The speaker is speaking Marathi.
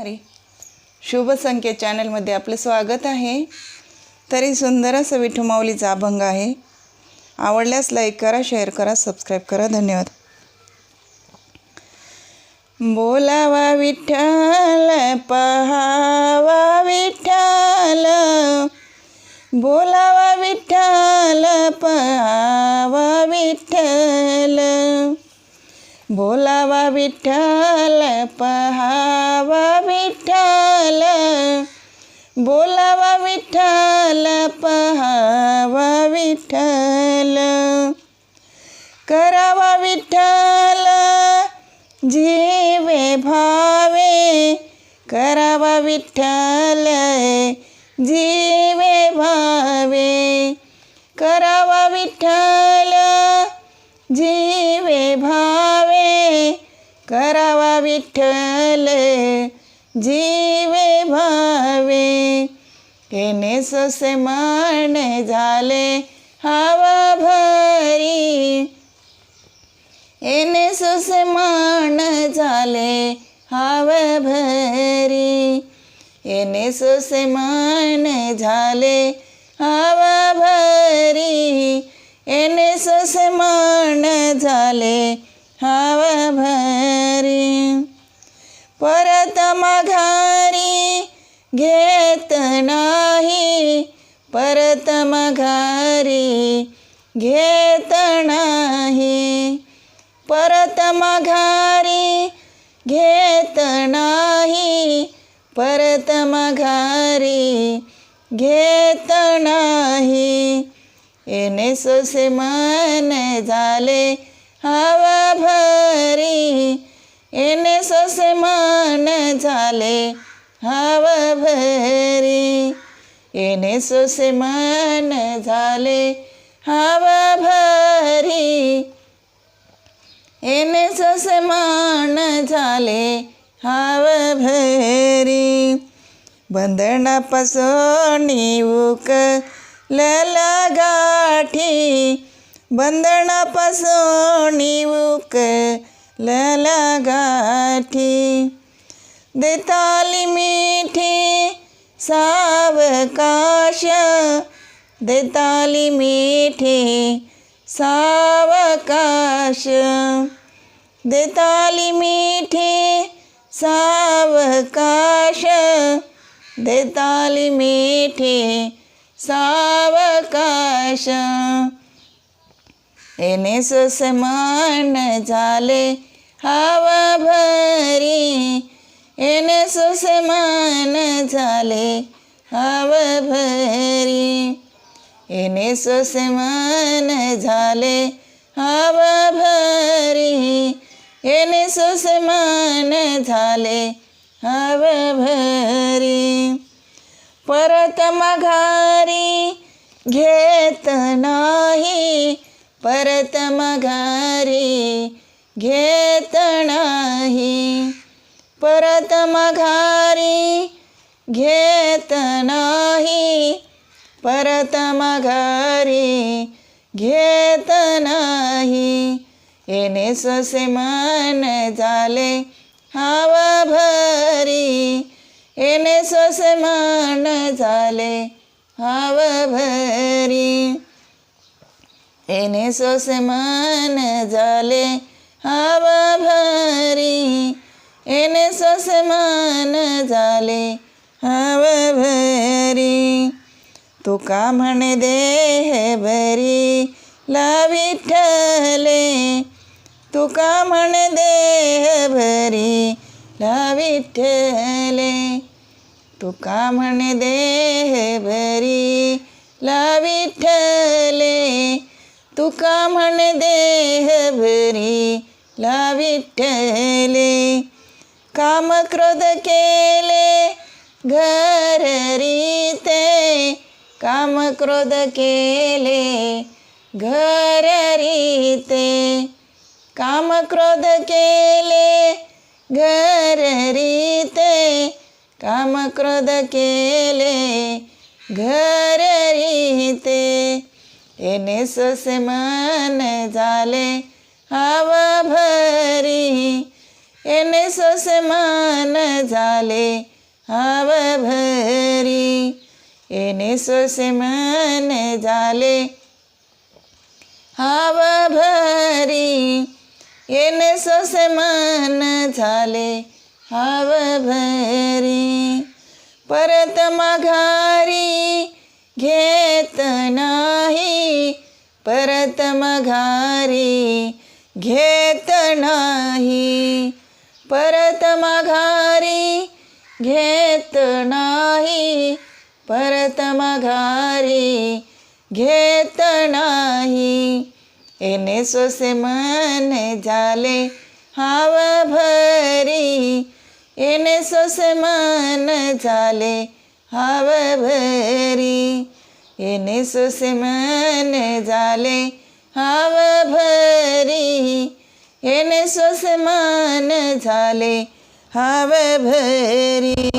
अरे शुभ संकेत चॅनलमध्ये आपलं स्वागत आहे. तरी सुंदर असं विठू माऊलीचा अभंग आहे. आवडल्यास लाईक करा शेअर करा सबस्क्राईब करा. धन्यवाद. बोलावा विठ्ठल पहावा विठ्ठल. बोलावा विठ्ठल पहावा विठ्ठल. बोलावा विठ्ठल पहावा विठ्ठल. बोलावा विठ्ठल पहावा विठ्ठल. करावा विठ्ठल जीवे भावे. करावा विठ्ठल जीवे भावे. करावा विठ्ठल करावा विठ्ठल जीवे भावे. केने ससे मान झाले हवा भरी. एने ससे मान झाले हवा भरी. एने ससे मान झाले हवा भरी. एने ससे मान झाले हवा भरी परत मघारी घेत नाही. परत मघारी घेत नाही. परत मघारी घेत नाही. परत मघारी घेत नाही. येणे सोसे मन झाले हवा भरी येणे ससे मान झाले हवा भरी येणे ससे मान झाले हवा भरी येणे ससे मान झाले हवा भरी. बंधनापासून उक लला गाठी बंधनापासून उक लला गाठी. देताली मिठी सावकाश देताली मिठी सावकाश देताली मिठी सावकाश देताली मिठी सावकाश येणे सुसमान झाले हवा भरी। येणे सुसमान झाले हवा भरी। येणे सुसमान झाले हवा भरी। येणे सुसमान झाले हवा भरी। परत मघारी घेत नाही। परत मघारी घेत नाही. परत मघारी घेत नाही. परत मघारी घेत नाही. येणे ससे मन झाले हवा भरी येणे ससे मन झाले हवा भरी येणे सोसे मन झाले हवा भरी येणे सोसे झाले हवा भरी तुका म्हणे देह भरी ला विठ्ठले तुका म्हणे देह भरी ला विठ्ठले तुका म्हणे देह भरी ला विठ्ठले तुका म्हण देह भरी ला विठ्ठले काम क्रोध केले घर रीते. काम क्रोध केले घर रीते. काम क्रोध केले घर रीते. काम क्रोध केले घर रीते. येणे ससे मन झाले हवा भरी. येणे ससे मन झाले हवा भरी. येणे ससे मन झाले हवा भरी. येणे ससे मन झाले हवा भरी. परत माघारी घेत नाही परत मघारी घेत नाही. परत मघारी घेत नाही परत मघारी घेत नाही. येणे सोसे मन झाले हाव भरी येणे सोसे मन झाले हाव भरी येणे मन झाले. हाव भरी येणे मन झाले. हाव भरी.